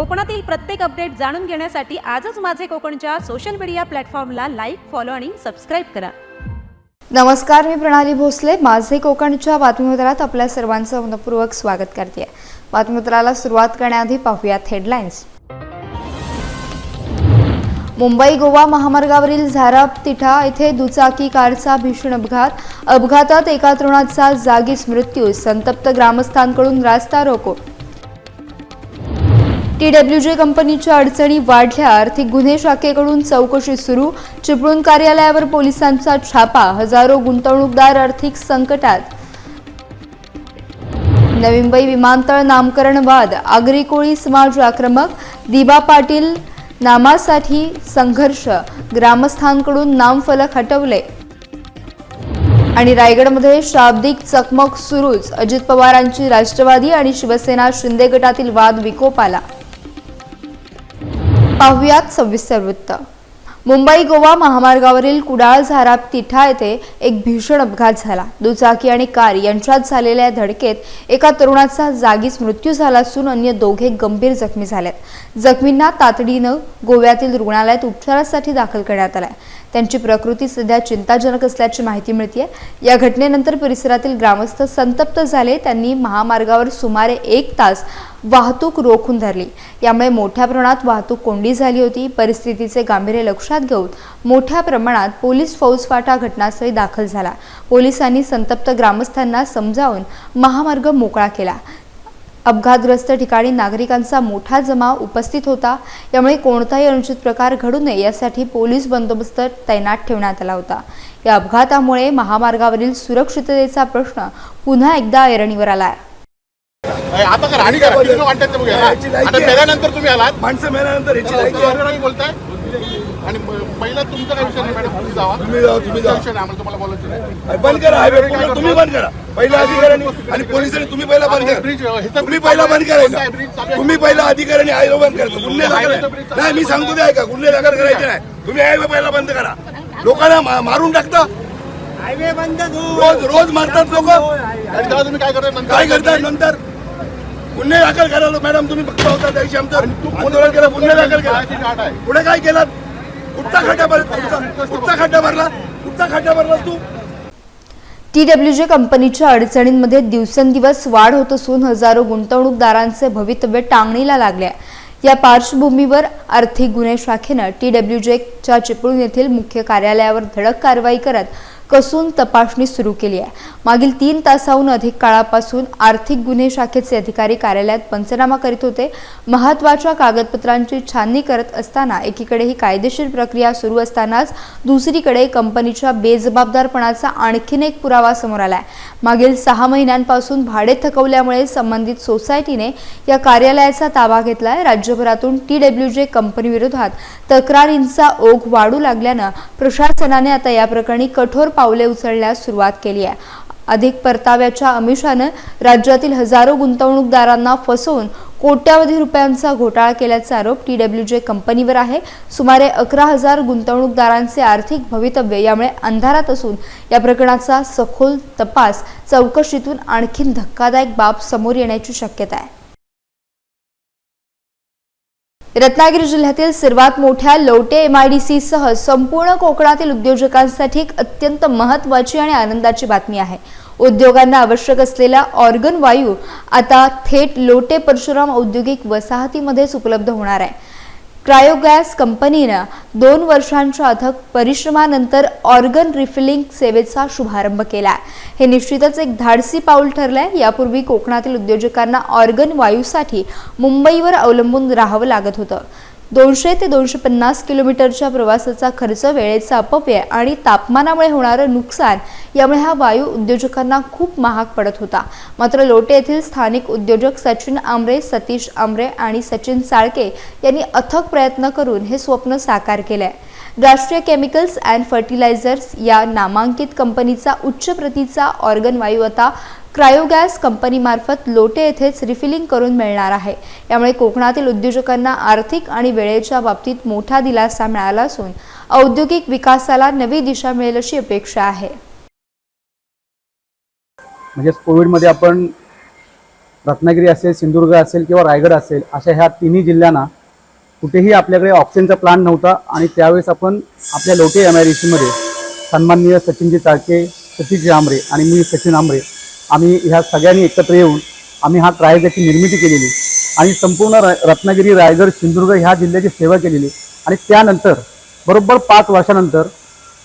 कोकणातील प्रत्येक अपडेट जाणून घेण्यासाठी आजच माझे कोकणच्या सोशल मीडिया प्लॅटफॉर्मला लाईक फॉलो आणि सबस्क्राईब करा. नमस्कार मी प्रणाली भोसले. माझे कोकणच्या बातमीपत्रात आपल्या सर्वांचं मनपूर्वक स्वागत करते. बातमीपत्राला सुरुवात करण्याआधी पाहूयात हेडलाईन्स मुंबई गोवा महामार्गावरील झाराप तिठा येथे दुचाकी कारचा भीषण अपघात. अपघातात एका तरुणाचा जागीच मृत्यू. संतप्त ग्रामस्थांकडून रास्ता रोको. टीडब्ल्यूजे कंपनीच्या अडचणी वाढल्या आर्थिक गुन्हे शाखेकडून चौकशी सुरू चिपळूण कार्यालयावर पोलिसांचा छापा हजारो गुंतवणूकदार आर्थिक संकटात. नवी मुंबई विमानतळ नामकरण वाद आगरी कोळी समाज आक्रमक दिबा पाटील नामासाठी संघर्ष ग्रामस्थांकडून नामफलक हटवले. आणि रायगडमध्ये शाब्दिक चकमक सुरूच अजित पवारांची राष्ट्रवादी आणि शिवसेना शिंदे गटातील वाद विकोपाला. पाहुयात सविस्तर वृत्त. मुंबई गोवा महामार्गावरील कुडाळ झाराप तिठा येथे एक भीषण अपघात झाला. दुचाकी आणि कार यांच्यात झालेल्या धडकेत एका तरुणाचा जागीच मृत्यू झाला असून अन्य दोघे गंभीर जखमी झालेत. जखमींना तातडीनं गोव्यातील रुग्णालयात उपचारासाठी दाखल करण्यात आलाय. त्यांची प्रकृती सध्या चिंताजनक असल्याची माहिती मिळते या घटनेनंतर परिसरातील ग्रामस्थ संतप्त झाले. त्यांनी महामार्गावर सुमारे एक तास वाहतूक रोखून धरली. यामुळे मोठ्या प्रमाणात वाहतूक कोंडी झाली होती. परिस्थितीचे गांभीर्य लक्षात घेऊन मोठ्या प्रमाणात पोलीस फौजफाटा घटनास्थळी दाखल झाला. पोलिसांनी संतप्त ग्रामस्थांना समजावून महामार्ग मोकळा केला. अपघातग्रस्त ठिकाणी नागरिकांचा मोठा जमाव उपस्थित होता. यामुळे कोणताही अनुचित प्रकार घडू नये यासाठी पोलीस बंदोबस्त तैनात ठेवण्यात आला होता. या अपघातामुळे महामार्गावरील सुरक्षिततेचा प्रश्न पुन्हा एकदा ऐरणीवर आलाय. अरे आता आणि करा. तुम्ही आता आहे. मेल्यानंतर आलात. माणसं मेल्यानंतर आहे. बोलताय? आणि पहिला तुमचा काय विषय नाही मॅडम? तुम्ही जावा. तुम्ही जावा, तुम्ही तुमचा जावा. विषय नाही आम्हाला तुम्हाला बोलायचं नाही. अरे बंद करा हायवे पूर्ण तुम्ही बंद करा. पहिला अधिकाऱ्यांनी आणि पोलिसांनी तुम्ही पहिला बंद हे करा तुम्ही पहिला बंद? करायचा. तुम्ही पहिला अधिकाऱ्यांनी हायवे बंद करायचं गुन्हे दाखल नाही मी. सांगतो ते ऐका. गुन्हे दाखल करायचे नाही. तुम्ही हायवे पहिला बंद करा. लोकांना मारून टाकता. हायवे बंद रोज रोज मारतात लोक. आणि तेव्हा तुम्ही काय करताय? नंतर काय करतात नंतर. गुन्हे दाखल करायला मॅडम तुम्ही बघता होता त्या दिवशी आमचं आंदोलन केलं गुन्हे दाखल केला. पुढे काय केलं? कुठचा खड्डा भरला कुठचा खड्डा भरला? कुठचा खड्डा भरलास तू? टी डब्ल्यूजे कंपनीच्या अडचणींमध्ये दिवसेंदिवस वाढ होत असून हजारो गुंतवणूकदारांचे भवितव्य टांगणीला लागले या पार्श्वभूमीवर आर्थिक गुन्हे शाखेनं टी डब्ल्यूजेच्या चिपळूण येथील मुख्य कार्यालयावर धडक कारवाई करत कसून तपासणी सुरू केली आहे. मागील तीन तासाहून अधिक काळापासून आर्थिक गुन्हे शाखेचे अधिकारी कार्यालयात पंचनामा करीत होते. महत्त्वाच्या कागदपत्रांची छाननी करत असताना एकीकडे ही कायदेशीर प्रक्रिया सुरू असतानाच दुसरीकडे कंपनीच्या बेजबाबदारपणाचा आणखीन एक पुरावा समोर आला आहे मागील सहा महिन्यांपासून भाडे थकवल्यामुळे संबंधित सोसायटीने या कार्यालयाचा ताबा घेतला आहे राज्यभरातून टी डब्ल्यू जे कंपनीविरोधात तक्रारींचा ओघ वाढू लागल्यानं प्रशासनाने आता या प्रकरणी कठोर पावले उचलण्यास सुरुवात केली आहे. अधिक परताव्याच्या आमिषानं राज्यातील हजारो गुंतवणूकदारांना फसवून कोट्यावधी रुपयांचा घोटाळा केल्याचा आरोप टी डब्ल्यू जे कंपनीवर आहे. सुमारे अकरा हजार गुंतवणूकदारांचे आर्थिक भवितव्य यामुळे अंधारात असून या प्रकरणाचा सखोल तपास चौकशीतून आणखीन धक्कादायक बाब समोर येण्याची शक्यता आहे. रत्नागिरी जिल्ह्यातील सर्वात मोठ्या लवटे डी सह संपूर्ण कोकणातील उद्योजकांसाठी एक अत्यंत महत्त्वाची आणि आनंदाची बातमी आहे. उद्योगांना आवश्यक असलेला ऑर्गन वायू आता थेट लोटे परशुराम औद्योगिक वसाहतीमध्येच उपलब्ध होणार आहे. क्रायोगॅस कंपनीनं दोन वर्षांच्या अथक परिश्रमानंतर ऑर्गन रिफिलिंग सेवेचा शुभारंभ केला हे निश्चितच एक धाडसी पाऊल ठरलंय. यापूर्वी कोकणातील उद्योजकांना ऑर्गन वायूसाठी मुंबईवर अवलंबून राहावं लागत होतं. दोनशे ते दोनशे पन्नास किलोमीटरच्या प्रवासाचा खर्च वेळेचा अपव्यय आणि तापमानामुळे होणारं नुकसान यामुळे हा वायू उद्योजकांना खूप महाग पडत होता. मात्र लोटे येथील स्थानिक उद्योजक सचिन आमरे सतीश आमरे आणि सचिन साळके यांनी अथक प्रयत्न करून हे स्वप्न साकार केले आहे राष्ट्रीय केमिकल्स अँड फर्टिलायझर्स या नामांकित कंपनीचा उच्च प्रतीचा ऑर्गन वायू आता क्रायोगॅस कंपनीमार्फत लोटे येथेच रिफिलिंग करून मिळणार आहे. यामुळे कोकणातील उद्योजकांना आर्थिक आणि वेळेच्या बाबतीत मोठा दिलासा मिळाला असून औद्योगिक विकासाला नवी दिशा मिळेल अशी अपेक्षा आहे. म्हणजेच कोविडमध्ये आपण रत्नागिरी असेल सिंधुदुर्ग असेल किंवा रायगड असेल अशा ह्या तिन्ही जिल्ह्यांना कुठेही आपल्याकडे ऑक्सिजनचा प्लांट नव्हता आणि त्यावेळेस आपण आपल्या लोटे एम आय डी सीमध्ये सन्माननीय सचिनजी चाळके सतीश आंबरे आणि मी सचिन आंबरे आम्ही ह्या सगळ्यांनी एकत्र येऊन आम्ही हा ट्रायजाची निर्मिती केलेली. आणि संपूर्ण र रत्नागिरी रायगड सिंधुदुर्ग ह्या जिल्ह्याची सेवा केलेली. आणि त्यानंतर बरोबर पाच वर्षानंतर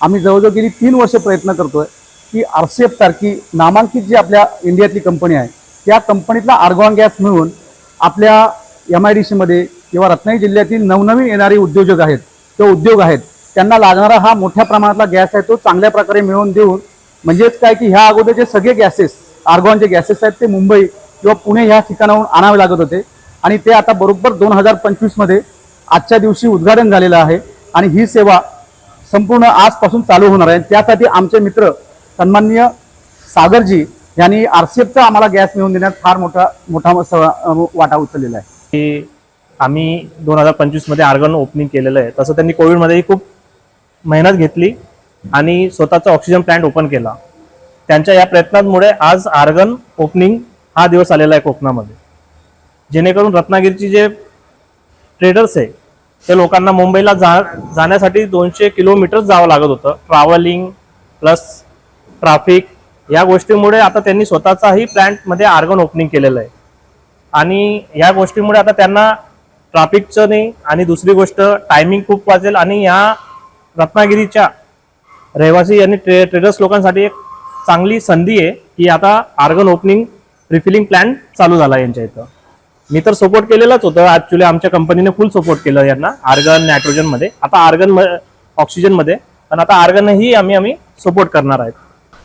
आम्ही जवळजवळ गेली तीन वर्ष प्रयत्न करतोय की आर सी एफ सारखी नामांकित जी आपल्या इंडियातली कंपनी आहे त्या कंपनीतला आर्गॉन गॅस मिळून आपल्या एम आय डी सीमध्ये किंवा रत्नागिरी जिल्ह्यातील नवनवीन येणारे उद्योजक आहेत किंवा उद्योग आहेत त्यांना लागणारा हा मोठ्या प्रमाणातला गॅस आहे तो चांगल्या प्रकारे मिळवून देऊन म्हणजेच काय की ह्या अगोदरचे सगळे गॅसेस आर्गॉन जे गॅसेस आहेत ते मुंबई किंवा पुणे ह्या ठिकाणाहून आणावे लागत होते. आणि ते आता बरोबर दोन हजार पंचवीसमध्ये आजच्या दिवशी उद्घाटन झालेलं आहे. आणि ही सेवा संपूर्ण आजपासून चालू होणार आहे. त्यासाठी आमचे मित्र सन्माननीय सागरजी यांनी आर सी एफचा आम्हाला गॅस मिळवून देण्यात फार मोठा मोठा वाटा उचललेला आहे. की आम्ही दोन हजार पंचवीसमध्ये आर्गन ओपनिंग केलेलं आहे. तसं त्यांनी कोविडमध्येही खूप मेहनत घेतली आणि स्वतःचा ऑक्सिजन प्लांट ओपन केला. त्यांच्या या प्रयत्नांमुळे आज आर्गन ओपनिंग हा दिवस आलेला आहे कोकणामध्ये. जेणेकरून रत्नागिरीची जे ट्रेडर्स आहे ते लोकांना मुंबईला जा जाण्यासाठी दोनशे किलोमीटर जावं लागत होतं. ट्रॅव्हलिंग प्लस ट्राफिक या गोष्टीमुळे आता त्यांनी स्वतःचाही प्लॅन्टमध्ये आर्गन ओपनिंग केलेलं आहे. आणि या गोष्टीमुळे आता त्यांना ट्राफिकचं नाही आणि दुसरी गोष्ट टायमिंग खूप वाचेल. आणि या रत्नागिरीच्या रहिवासी आणि ट्रे ट्रेडर्स लोकांसाठी एक चांगली संधी आहे की आता आर्गन ओपनिंग रिफिलिंग प्लॅन चालू झाला यांच्या इथं. मी तर सपोर्ट केलेलाच होतं. ऍक्च्युली आमच्या कंपनीने फुल सपोर्ट केलं यांना आर्गन नायट्रोजनमध्ये. आता आर्गन ऑक्सिजनमध्ये. पण आता आर्गनही आम्ही आम्ही सपोर्ट करणार आहेत.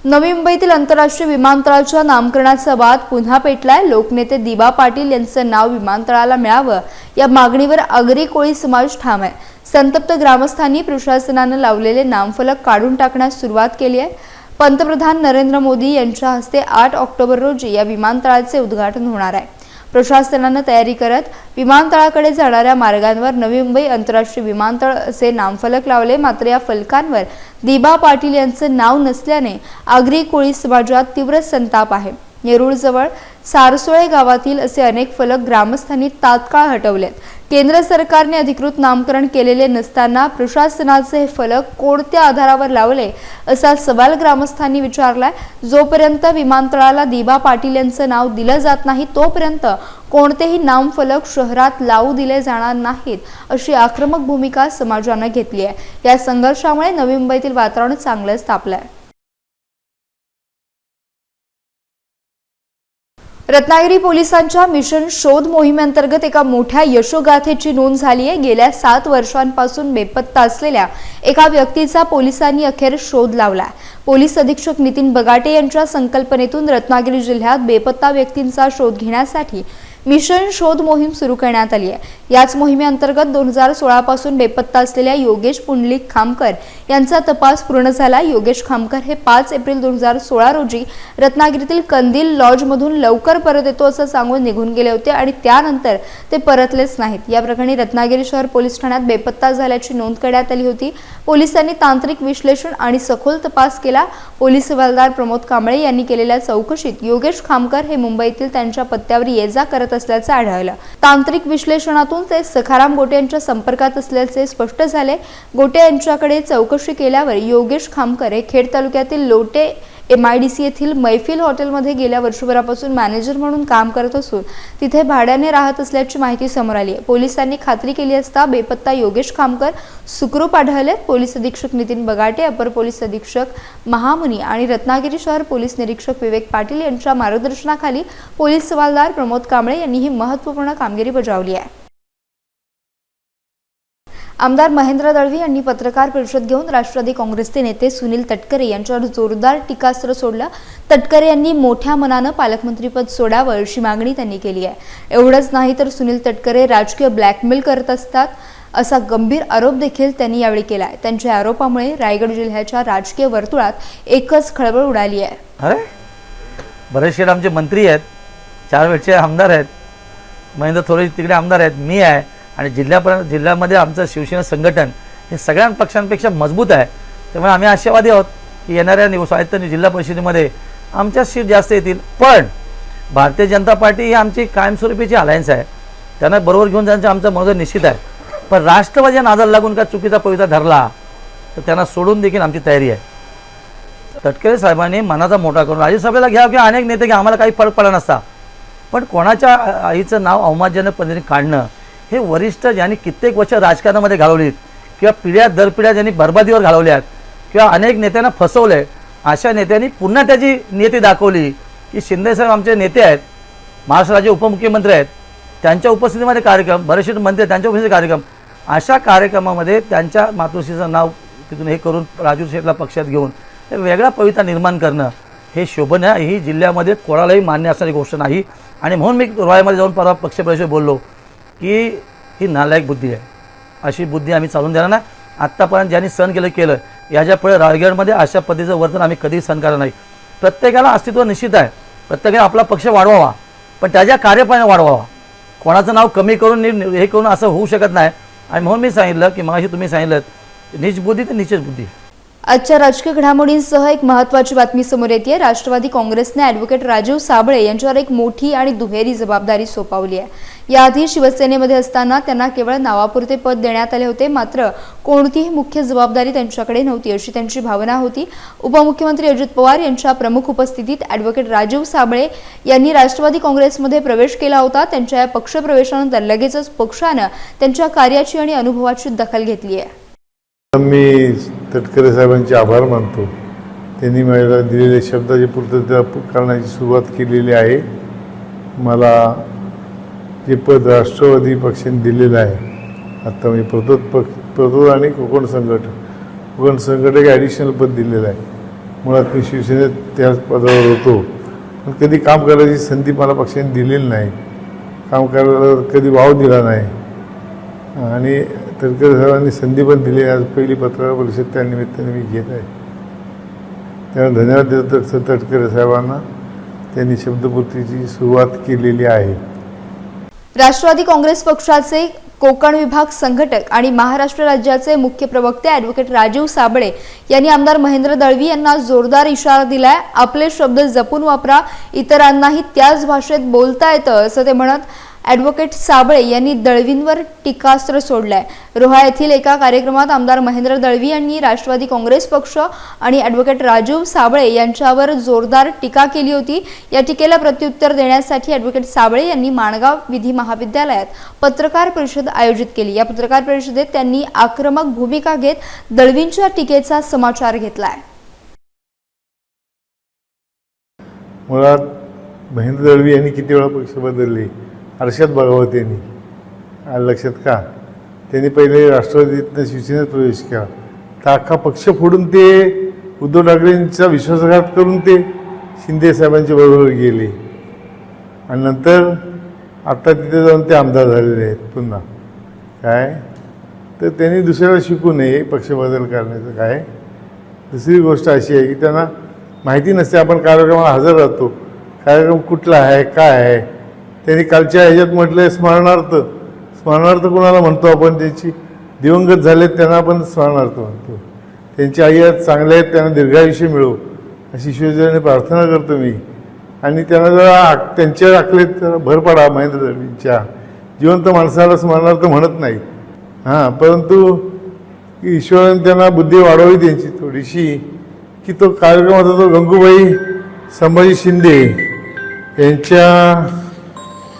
नवी मुंबईतील आंतरराष्ट्रीय विमानतळाच्या नामकरणाचा वाद पुन्हा पेटलाय. लोकनेते दिबा पाटील यांचं नाव विमानतळाला मिळावं. या मागणीवर आगरी कोळी समाज ठाम आहे. संतप्त ग्रामस्थांनी प्रशासनानं लावलेले नामफलक काढून टाकण्यास सुरुवात केली आहे. पंतप्रधान नरेंद्र मोदी यांच्या हस्ते आठ ऑक्टोबर रोजी या विमानतळाचे उद्घाटन होणार आहे. प्रशासनानं तयारी करत विमानतळाकडे जाणाऱ्या मार्गांवर नवी मुंबई आंतरराष्ट्रीय विमानतळ असे नामफलक लावले. मात्र या फलकांवर दिबा पाटील यांचं नाव नसल्याने आगरी कोळी समाजात तीव्र संताप आहे. नेरूळजवळ सारसोळे गावातील असे अनेक फलक ग्रामस्थांनी तात्काळ हटवलेत. केंद्र सरकारने अधिकृत नामकरण केलेले नसताना प्रशासनाचे हे फलक कोणत्या आधारावर लावले असा सवाल ग्रामस्थांनी विचारलाय. जोपर्यंत विमानतळाला दिबा पाटील यांचं नाव दिलं जात नाही तोपर्यंत कोणतेही नामफलक शहरात लावू दिले जाणार नाहीत अशी आक्रमक भूमिका समाजानं घेतली आहे. या संघर्षामुळे नवी मुंबईतील वातावरण चांगलंच आहे रत्नागिरी पोलिसांच्या मिशन शोध मोहिमेअंतर्गत एका मोठ्या यशोगाथेची नोंद झाली आहे. गेल्या सात वर्षांपासून बेपत्ता असलेल्या एका व्यक्तीचा पोलिसांनी अखेर शोध लावला पोलीस अधीक्षक नितीन बगाटे यांच्या संकल्पनेतून रत्नागिरी जिल्ह्यात बेपत्ता व्यक्तींचा शोध घेण्यासाठी मिशन शोध मोहीम सुरू करण्यात आली आहे. याच मोहिमेअंतर्गत दोन हजार सोळापासून बेपत्ता असलेल्या योगेश पुंडलिक खामकर यांचा तपास पूर्ण झाला. योगेश खामकर हे पाच एप्रिल दोन हजार सोळा रोजी रत्नागिरीतील कंदील लॉजमधून लवकर परत येतो असं सांगून निघून गेले होते आणि त्यानंतर ते परतलेच नाहीत. या प्रकरणी रत्नागिरी शहर पोलीस ठाण्यात बेपत्ता झाल्याची नोंद करण्यात आली होती. पोलिसांनी तांत्रिक विश्लेषण आणि सखोल तपास केला. पोलीस हवालदार प्रमोद कांबळे यांनी केलेल्या चौकशीत योगेश खामकर हे मुंबईतील त्यांच्या पत्त्यावर ये जा करत असल्याचं आढळलं. तांत्रिक विश्लेषणातून ते सखाराम गोटे यांच्या संपर्कात असल्याचे स्पष्ट झाले. गोटे यांच्याकडे चौकशी केल्यावर योगेश खामकर हे खेड तालुक्यातील Lote M I D C येथील मैफिल हॉटेलमध्ये गेल्या वर्षभरापासून मॅनेजर म्हणून काम करत असून तिथे भाड्याने राहत असल्याची माहिती समोर आली आहे. पोलिसांनी खात्री केली असता बेपत्ता योगेश खामकर सुखरूप आढळले. पोलीस अधीक्षक नितीन बगाटे अपर पोलीस अधीक्षक महामुनी आणि रत्नागिरी शहर पोलीस निरीक्षक विवेक पाटील यांच्या मार्गदर्शनाखाली पोलीस सवालदार प्रमोद कांबळे यांनी ही महत्त्वपूर्ण कामगिरी बजावली आहे. आमदार महेंद्र दळवी यांनी पत्रकार परिषद घेऊन राष्ट्रवादी काँग्रेसचे नेते सुनील तटकरे यांच्यावर जोरदार टीकास्त्र सोडलं. तटकरे यांनी मोठ्या मनानं पालकमंत्रीपद सोडावं अशी मागणी त्यांनी केली आहे. एवढंच नाही तर सुनील तटकरे राजकीय ब्लॅकमेल करत असतात असा गंभीर आरोप देखील त्यांनी यावेळी केला आहे. त्यांच्या आरोपामुळे रायगड जिल्ह्याच्या राजकीय वर्तुळात एकच खळबळ उडाली आहे. अरे बरेचसे आमचे मंत्री आहेत चार वेळचे आमदार आहेत. महेंद्र थोरे तिकडे आमदार आहेत मी आहे. आणि जिल्ह्यापर्यंत जिल्ह्यामध्ये आमचं शिवसेना संघटन हे सगळ्या पक्षांपेक्षा मजबूत आहे. त्यामुळे आम्ही आशावादी आहोत की येणाऱ्या निव स्वायत्त जिल्हा परिषदेमध्ये आमच्या सीट जास्त येतील. पण भारतीय जनता पार्टी ही आमची कायमस्वरूपीची अलायन्स आहे. त्यांना बरोबर घेऊन जाण्याचं आमचं मनोदय निश्चित आहे. पण राष्ट्रवादी नादाला लागून का चुकीचा पवित्रा धरला तर त्यांना सोडून देखील आमची तयारी आहे. तटकरे साहेबांनी मनाचा मोठा करून राज्यसभेला घ्या किंवा अनेक नेते घ्या आम्हाला काही फरक पडला नसता. पण कोणाच्या आईचं नाव अवमानजनक पद्धतीने काढणं हे वरिष्ठ ज्यांनी कित्येक वर्ष राजकारणामध्ये घालवलीत किंवा पिढ्या दर पिढ्या ज्यांनी बरबादीवर घालवल्यात किंवा अनेक नेत्यांना फसवलंय अशा नेत्यांनी पुन्हा त्याची नियती दाखवली. की शिंदेसाहेब आमचे नेते आहेत महाराष्ट्र राज्य उपमुख्यमंत्री आहेत त्यांच्या उपस्थितीमध्ये कार्यक्रम बरेचसे मंत्री आहेत त्यांच्या उपस्थितीत कार्यक्रम. अशा कार्यक्रमामध्ये त्यांच्या मातृश्रीचं नाव तिथून हे करून राजू शेठला पक्षात घेऊन वेगळा पवित्रा निर्माण करणं हे शोभनीय ही जिल्ह्यामध्ये कोणालाही मान्य असणारी गोष्ट नाही. आणि म्हणून मी रोयामध्ये जाऊन परवा पक्षप्रवेश बोललो. की ही नालायक बुद्धी आहे. अशी बुद्धी आम्ही चालून देणार नाही. आत्तापर्यंत ज्यांनी सण केलं केलं याच्यापुढे रायगडमध्ये अशा पद्धतीचं वर्तन आम्ही कधीही सण करणार नाही. प्रत्येकाला अस्तित्व निश्चित आहे. प्रत्येकाने आपला पक्ष वाढवावा. पण त्याच्या कार्यपणे वाढवावा. कोणाचं नाव कमी करून नि- हे करून असं होऊ शकत नाही. आणि म्हणून मी सांगितलं की मग तुम्ही सांगितलं निजबुद्धी बुद्धी तर निश्चित बुद्धी. आजच्या राजकीय घडामोडींसह एक महत्वाची बातमी समोर येते राष्ट्रवादी काँग्रेसने ॲडव्होकेट राजीव साबळे यांच्यावर एक मोठी आणि दुहेरी जबाबदारी सोपावली आहे. याआधी शिवसेनेमध्ये असताना त्यांना केवळ नावापुरते पद देण्यात आले होते मात्र कोणतीही मुख्य जबाबदारी त्यांच्याकडे नव्हती अशी त्यांची भावना होती. उपमुख्यमंत्री अजित पवार यांच्या प्रमुख उपस्थितीत ॲडव्होकेट राजीव साबळे यांनी राष्ट्रवादी काँग्रेसमध्ये प्रवेश केला होता. त्यांच्या या पक्षप्रवेशानंतर लगेचच पक्षानं त्यांच्या कार्याची आणि अनुभवाची दखल घेतली आहे. मी तटकरे साहेबांचे आभार मानतो. त्यांनी मला दिलेल्या शब्दाची पूर्तता करण्याची सुरुवात केलेली आहे. मला जे पद राष्ट्रवादी पक्षाने दिलेलं आहे आत्ता मी प्रतोद पक्ष प्रतोद आणि कोकण संघटन कोकण संघटन एक ॲडिशनल पद दिलेलं आहे. मुळात मी शिवसेनेत त्याच पदावर होतो. पण कधी काम करायची संधी मला पक्षाने दिलेली नाही. काम करायला कधी वाव दिला नाही. आणि तटकरे साहेबांनी संधी पण दिली. आज पहिली पत्रकार परिषद त्यानिमित्ताने मी घेत आहे. त्यामुळे धन्यवाद देतो तट- तटकरे साहेबांना. त्यांनी शब्दपूर्तीची सुरुवात केलेली आहे. राष्ट्रवादी काँग्रेस पक्षाचे कोकण विभाग संघटक आणि महाराष्ट्र राज्याचे मुख्य प्रवक्ते ॲडव्होकेट राजीव साबळे यांनी आमदार महेंद्र दळवी यांना जोरदार इशारा दिलाय. आपले शब्द जपून वापरा. इतरांनाही त्याच भाषेत बोलता येतं असं ते म्हणत ॲडव्होकेट साबळे यांनी दळवींवर टीकास्त्र सोडलंय. रोहा येथील एका कार्यक्रमात आमदार महेंद्र दळवी यांनी राष्ट्रवादी काँग्रेस पक्ष आणि ॲडव्होकेट राजीव साबळे यांच्यावर जोरदार टीका केली होती. या टीकेला प्रत्युत्तर देण्यासाठी ॲडव्होकेट साबळे यांनी माणगाव विधी महाविद्यालयात पत्रकार परिषद आयोजित केली. या पत्रकार परिषदेत त्यांनी आक्रमक भूमिका घेत दळवींच्या टीकेचा समाचार घेतलाय. मुळात महेंद्र दळवी यांनी किती वेळा पक्ष बदलले? हर्षद भागवत लक्षात का त्यांनी पहिले राष्ट्रवादीतनं शिवसेनेत प्रवेश केला. तर अख्खा पक्ष फोडून ते उद्धव ठाकरेंचा विश्वासघात करून ते शिंदे साहेबांच्या बरोबर गेले. आणि नंतर आत्ता तिथे जाऊन ते आमदार झालेले आहेत पुन्हा. काय? तर त्यांनी दुसऱ्याला शिकू नये पक्ष बदल करण्याचं काय? दुसरी गोष्ट अशी आहे की त्यांना माहिती नसते आपण कार्यक्रमाला हजर राहतो. कार्यक्रम कुठला आहे काय आहे? त्यांनी कालच्या ह्याच्यात म्हटलं स्मरणार्थ. स्मरणार्थ कोणाला म्हणतो आपण त्यांची? दिवंगत झालेत त्यांना आपण स्मरणार्थ म्हणतो. त्यांची आई आज चांगले आहेत त्यांना दीर्घायुष्य मिळो. अशी शिवजयाने प्रार्थना करतो मी. आणि त्यांना जरा आक- त्यांच्या आकलेत जरा भर पडा महेंद्र दळवींच्या जिवंत माणसाला स्मरणार्थ म्हणत नाही. हां परंतु ईश्वराने त्यांना बुद्धी वाढवावी त्यांची थोडीशी की तो कार्यक्रम होता तो गंगूबाई संभाजी शिंदे यांच्या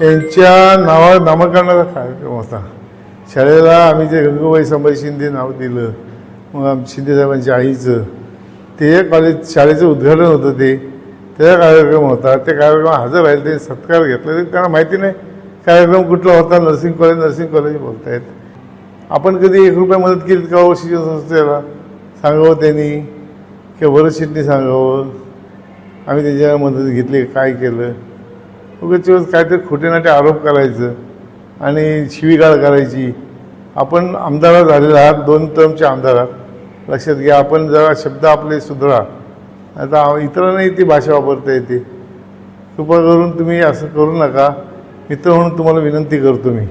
यांच्या नावा नामकरणाचा कार्यक्रम होता. शाळेला आम्ही जे गंगूबाई संभाजी शिंदे नाव दिलं मग आम शिंदे साहेबांच्या आईचं ते कॉलेज शाळेचं उद्घाटन होतं ते. त्याचा कार्यक्रम होता. त्या कार्यक्रम हजर राहिले ते सत्कार घेतला. ते त्यांना माहिती नाही कार्यक्रम कुठला होता नर्सिंग कॉलेज नर्सिंग कॉलेज बोलतायत. आपण कधी एक रुपया मदत केली का हो शिक्षण संस्थेला? सांगावं त्यांनी. किंवा भरत सांगावं. आम्ही त्याच्या मदत घेतली काय केलं? उगाच काहीतरी खोटे नाटे आरोप करायचं आणि शिवीगाळ करायची. आपण आमदार झालेला आहात दोन टर्मचे आमदार लक्षात घ्या आपण जरा शब्द आपले सुधरा. आता इतरांनाही ती भाषा वापरता येते. कृपा करून तुम्ही असं करू नका. मित्र म्हणून तुम्हाला विनंती करतो मी.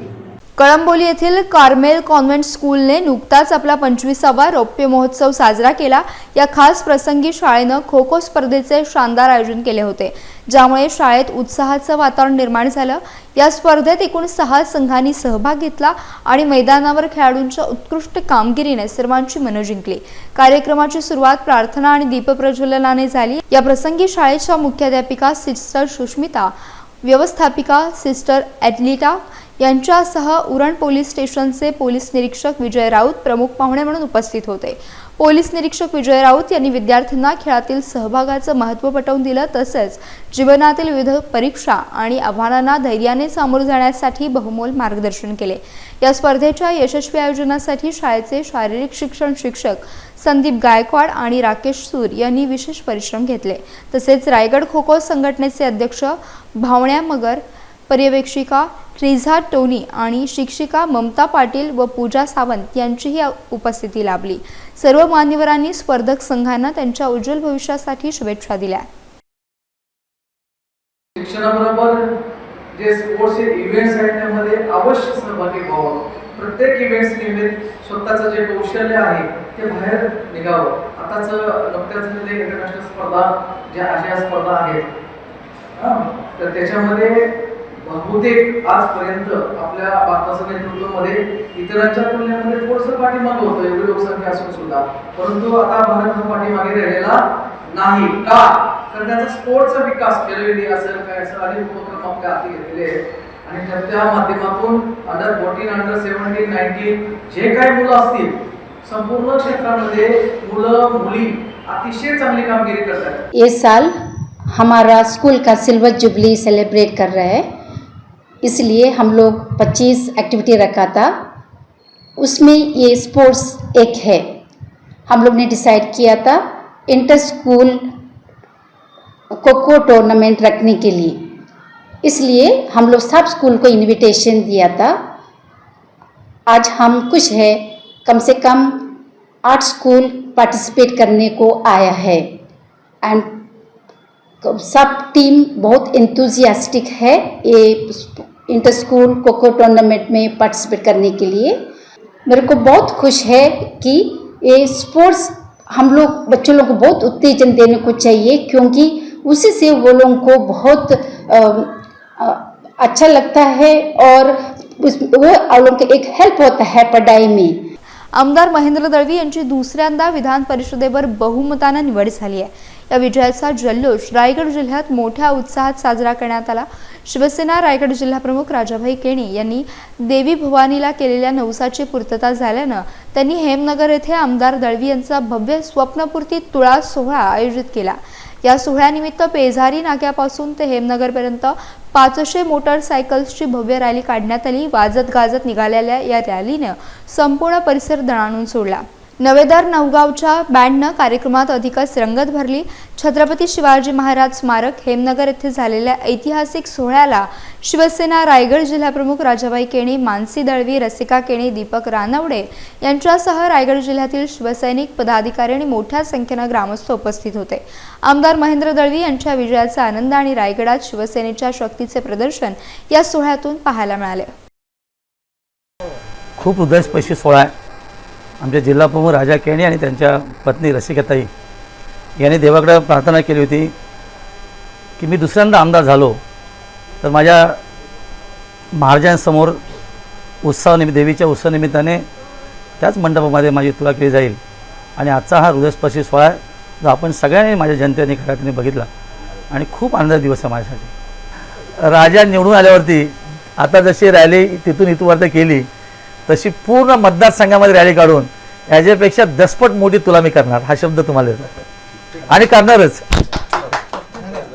कळंबोली येथील कार्मेल कॉन्व्हेंट स्कूलने नुकताच आपला पंचवीसावा रौप्य महोत्सव साजरा केला. या खास प्रसंगी शाळेनं खो खो स्पर्धेचे शानदार आयोजन केले होते. ज्यामुळे शाळेत उत्साहाचं वातावरण निर्माण झालं. या स्पर्धेत एकूण सहा संघांनी सहभाग घेतला आणि मैदानावर खेळाडूंच्या उत्कृष्ट कामगिरीने सर्वांची मनं जिंकली. कार्यक्रमाची सुरुवात प्रार्थना आणि दीपप्रज्वलनाने झाली. या प्रसंगी शाळेच्या मुख्याध्यापिका सिस्टर सुष्मिता व्यवस्थापिका सिस्टर ॲटलिटा यांच्यासह उरण पोलीस स्टेशनचे पोलीस निरीक्षक विजय राऊत प्रमुख पाहुणे म्हणून उपस्थित होते. पोलीस निरीक्षक विजय राऊत यांनी विद्यार्थ्यांना खेळातील सहभागाचं महत्त्व पटवून दिलं तसेच जीवनातील विविध परीक्षा आणि आव्हानांना धैर्याने सामोरं जाण्यासाठी बहुमोल मार्गदर्शन केले. या स्पर्धेच्या यशस्वी आयोजनासाठी शाळेचे शारीरिक शिक्षण शिक्षक संदीप गायकवाड आणि राकेश सूर यांनी विशेष परिश्रम घेतले. तसेच रायगड खो खो संघटनेचे अध्यक्ष भावण्या मगर पर्यवेक्षिका श्रीझा टोनी आणि शिक्षिका ममता पाटील व पूजा सावंत यांचीही उपस्थिती लाभली. सर्व मान्यवरांनी स्पर्धक संघांना त्यांच्या उज्ज्वल भविष्यासाठी शुभेच्छा दिल्या. शिक्षणाबरोबर जे स्पोर्ट्स इव्हेंट्स आहेत त्यामध्ये अवश्य सहभागी व्हावं. प्रत्येक इव्हेंट्स निमित्त स्वतःचं जे कौशल्य आहे ते बाहेर निघावं. आताच नुकत्याच झालेल्या इंटरनॅशनल स्पर्धा ज्या अशा स्पर्धा आहेत तर त्याच्यामध्ये बहुतेक आजपर्यंत आपल्या भारताच्या नेतृत्वामध्ये इतरांच्या तुलनेमध्ये थोडंसं पाठीमागं होतं एवढी लोकसंख्या असून सुद्धा. परंतु आता भारत हा पाठीमागे राहिलेला नाही. का? कारण त्याचा स्पोर्टचा विकास केलेली इंडिया असेल काय असेल अनेक उपक्रम आपल्या हाती घेतलेले आहेत. आणि त्या- त्या माध्यमातून under fourteen under seventeen nineteen जे काही मुलं असतील संपूर्ण क्षेत्रामध्ये मुलं मुली अतिशय चांगली कामगिरी करतात इस साल हमारा स्कूल का सिल्वर जुबली सेलिब्रेट कर रहे हैं। इसलिए हम लोग 25 एक्टिविटी रखा था। उसमें ये स्पोर्ट्स एक है। हम लोग ने डिसाइड किया था इंटर स्कूल खोखो टूर्नामेंट रखने के लिए। इसलिए हम लोग सब स्कूल को इनविटेशन दिया था। आज हम खुश है। कम से कम आठ स्कूल पार्टिसिपेट करने को आया है। एंड सब टीम बहुत इंतुजियास्टिक है। ये इंटर स्कूल कोको टूर्नामेंट में पार्टिसिपेट करने के लिए। मेरे को बहुत खुश है कि ये स्पोर्ट्स हम लोग बच्चों लोग को बहुत उत्तेजन देने को चाहिए क्योंकि उसी से वो लोगों को बहुत आ, आ, अच्छा लगता है और उस वो लोगों का एक हेल्प होता है पढ़ाई में। आमदार महेंद्र दळवी यांची दुसऱ्यांदा विधान परिषदेवर बहुमतानं निवड झाली आहे. या विजयाचा जल्लोष रायगड जिल्ह्यात मोठ्या उत्साहात साजरा करण्यात आला. शिवसेना रायगड जिल्हाप्रमुख राजाभाई केणी यांनी देवी भवानीला केलेल्या नवसाची पूर्तता झाल्यानं त्यांनी हेमनगर येथे आमदार दळवी यांचा भव्य स्वप्नपूर्ती तुळा सोहळा आयोजित केला. या सोहळ्यानिमित्त पेझारी नाक्यापासून ते हेमनगरपर्यंत पाचशे मोटरसायकल्सची भव्य रॅली काढण्यात आली. वाजत गाजत निघालेल्या या रॅलीनं संपूर्ण परिसर दणाणून सोडला. नवेदार नवगावच्या बँडनं कार्यक्रमात अधिकच रंगत भरली. छत्रपती शिवाजी महाराज स्मारक हेमनगर येथे झालेल्या ऐतिहासिक सोहळ्याला शिवसेना रायगड जिल्हाप्रमुख राजाबाई केणी मानसी दळवी रसिका केणी दीपक रानवडे यांच्यासह रायगड जिल्ह्यातील शिवसैनिक पदाधिकारी आणि मोठ्या संख्येनं ग्रामस्थ उपस्थित होते. आमदार महेंद्र दळवी यांच्या विजयाचा आनंद आणि रायगडात शिवसेनेच्या शक्तीचे प्रदर्शन या सोहळ्यातून पाहायला मिळाले. खूप हृदयस्पर्शी सोहळा आमच्या जिल्हाप्रमुख राजा केणी आणि त्यांच्या पत्नी रसिकाताई यांनी देवाकडे प्रार्थना केली होती की मी दुसऱ्यांदा आमदार झालो तर माझ्या महाराजांसमोर उत्सवानिमित्त देवीच्या उत्सवानिमित्ताने त्याच मंडपामध्ये माझी तुला केली जाईल. आणि आजचा हा हृदयस्पर्शी सोहळा आहे, जो आपण सगळ्यांनी माझ्या जनतेने घरातून बघितला आणि खूप आनंदाचा दिवस आहे माझ्यासाठी. राजा निवडून आल्यावरती आता जशी रॅली तिथून इथूपर्यंत केली तशी पूर्ण मतदारसंघामध्ये रॅली काढून याच्यापेक्षा दसपट मोठी तुला मी करणार हा शब्द तुम्हाला देतो आणि करणारच.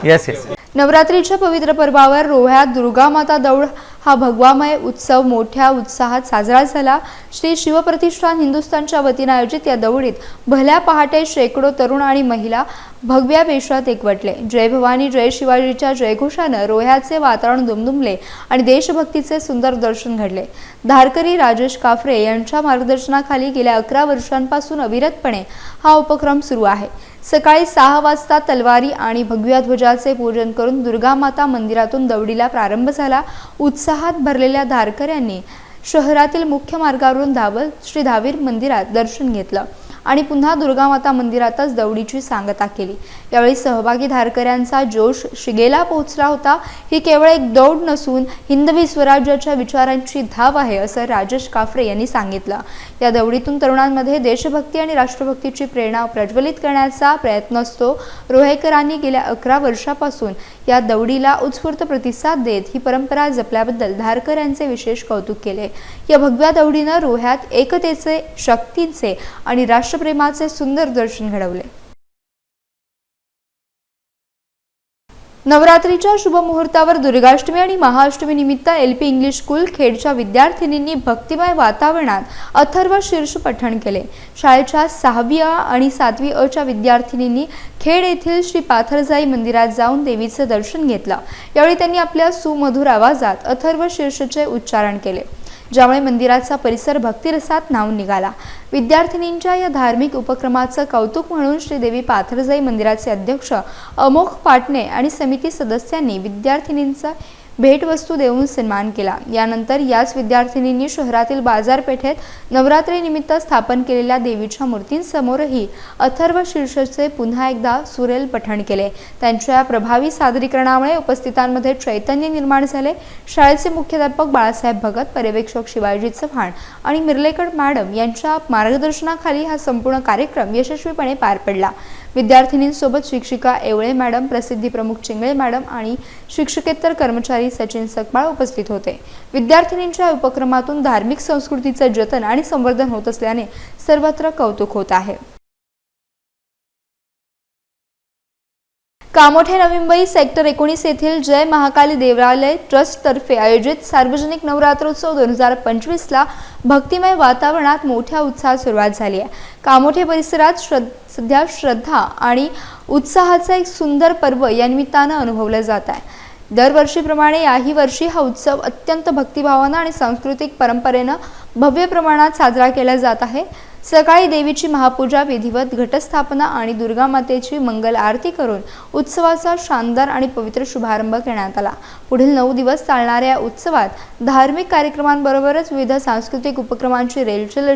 येस येस नवरात्रीच्या पवित्र पर्वावर रोह्यात दुर्गा माता दौड हा भगवामय उत्सव मोठ्या उत्साहात साजरा झाला. श्री शिवप्रतिष्ठान हिंदुस्थानच्या वतीनं आयोजित या दौडीत भल्या पहाटे शेकडो तरुण आणि महिला भगव्या वेशात एकवटले. जय भवानी जय शिवाजीच्या जयघोषानं रोह्याचे वातावरण दुमदुमले आणि देशभक्तीचे सुंदर दर्शन घडले. धारकरी राजेश काफरे यांच्या मार्गदर्शनाखाली गेल्या अकरा वर्षांपासून अविरतपणे हा उपक्रम सुरू आहे. सकाळी सहा वाजता तलवारी आणि भगव्या ध्वजाचे पूजन करून दुर्गा माता मंदिरातून दौडीला प्रारंभ झाला. उत्साहात भरलेल्या धारकऱ्यांनी शहरातील मुख्य मार्गावरून धावत श्री धावीर मंदिरात दर्शन घेतलं. आणि पुन्हा दुर्गामाता मंदिरातच दौडीची सांगता केली. यावेळी सहभागी धारकऱ्यांचा जोश शिगेला पोहोचला होता. ही केवळ एक दौड नसून हिंदवी स्वराज्याच्या विचारांची धाव आहे असं राजेश काफरे यांनी सांगितलं. या दौडीतून तरुणांमध्ये देशभक्ती आणि राष्ट्रभक्तीची प्रेरणा प्रज्वलित करण्याचा प्रयत्न असतो. रोहेकरांनी गेल्या अकरा वर्षापासून या दौडीला उत्स्फूर्त प्रतिसाद देत ही परंपरा जपल्याबद्दल धारकर यांचे विशेष कौतुक केले. या भगव्या दौडीनं रोह्यात एकतेचे शक्तींचे आणि राष्ट्रप्रेमाचे सुंदर दर्शन घडवले. नवरात्रीच्या शुभमुहूर्तावर दुर्गाष्टमी आणि महाअष्टमी निमित्त एल पी इंग्लिश स्कूल खेडच्या विद्यार्थिनींनी भक्तिमय वातावरणात अथर्व शीर्ष पठण केले. शाळेच्या सहावी अ आणि सातवी अ च्या विद्यार्थिनींनी खेड येथील श्री पाथरजाई मंदिरात जाऊन देवीचं दर्शन घेतलं. यावेळी त्यांनी आपल्या सुमधुर आवाजात अथर्व शीर्षचे उच्चारण केले. ज्यामुळे मंदिराचा परिसर भक्तिरसात नावून निघाला. विद्यार्थिनींच्या या धार्मिक उपक्रमाचं कौतुक म्हणून श्रीदेवी पाथरजाई मंदिराचे अध्यक्ष अमोघ पाटणे आणि समिती सदस्यांनी विद्यार्थिनींचा भेटवस्तू देऊन सन्मान केला. यानंतर याच विद्यार्थिनींनी शहरातील बाजारपेठेत नवरात्रीनिमित्त स्थापन केलेल्या देवीच्या मूर्तींसमोरही अथर्व शीर्षचे पुन्हा एकदा सुरेल पठण केले. त्यांच्या प्रभावी सादरीकरणामुळे उपस्थितांमध्ये चैतन्य निर्माण झाले. शाळेचे मुख्याध्यापक बाळासाहेब भगत पर्यवेक्षक शिवाजी चव्हाण आणि मिर्लेकर मॅडम यांच्या मार्गदर्शनाखाली हा संपूर्ण कार्यक्रम यशस्वीपणे पार पडला. विद्यार्थिनींसोबत शिक्षिका एवळे मॅडम प्रसिद्धी प्रमुख चिंगळे मॅडम आणि शिक्षकेतर कर्मचारी सचिन सकमाळ उपस्थित होते. विद्यार्थिनींच्या उपक्रमातून धार्मिक संस्कृतीचं जतन आणि संवर्धन होत असल्याने सर्वत्र कौतुक होत आहे. कामोठे नवी मुंबई सेक्टर एकोणीस येथील जय महाकाली देवालय ट्रस्टतर्फे आयोजित सार्वजनिक नवरात्रोत्सव दोन हजार पंचवीसला भक्तिमय वातावरणात मोठ्या उत्साहात सुरुवात झाली आहे. कामोठे परिसरात श्रद्ध सध्या श्रद्धा आणि उत्साहाचा एक सुंदर पर्व या निमित्तानं अनुभवलं जात आहे. दरवर्षीप्रमाणे याही वर्षी हा उत्सव अत्यंत भक्तिभावानं आणि सांस्कृतिक परंपरेनं भव्य प्रमाणात साजरा केला जात आहे. सकाळी देवीची महापूजा विधिवत घटस्थापना आणि दुर्गा मातेची मंगल आरती करून उत्सवाचा शानदार आणि पवित्र शुभारंभ करण्यात आला. पुढील नऊ दिवस चालणाऱ्या या उत्सवात धार्मिक कार्यक्रमांबरोबरच विविध सांस्कृतिक उपक्रमांची रेलचेल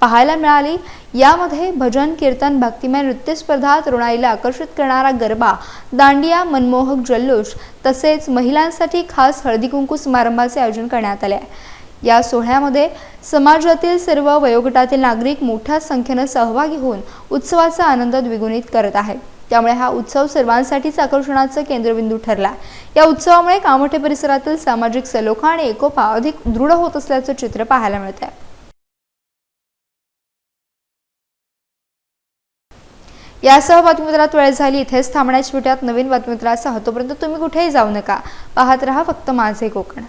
पाहायला मिळाली. यामध्ये भजन कीर्तन भक्तिमय नृत्य स्पर्धा तरुणाईला आकर्षित करणारा गरबा दांडिया मनमोहक जल्लोष तसेच महिलांसाठी खास हळदी कुंकू समारंभाचे आयोजन करण्यात आले आहे. या सोहळ्यामध्ये समाजातील सर्व वयोगटातील नागरिक मोठ्या संख्येनं सहभागी होऊन उत्सवाचा आनंद द्विगुणित करत आहेत. त्यामुळे हा उत्सव सर्वांसाठीच आकर्षणाचं केंद्रबिंदू ठरला. या उत्सवामुळे कामोठे परिसरातील सामाजिक सलोखा आणि एकोपा अधिक दृढ होत असल्याचं चित्र पाहायला मिळत आहे यासह बातमीपत्रात वेळ झाली इथेच थांबण्याची विट्यात नवीन बातमीपत्रासह तोपर्यंत तुम्ही कुठेही जाऊ नका. पाहत रहा फक्त माझे कोकण.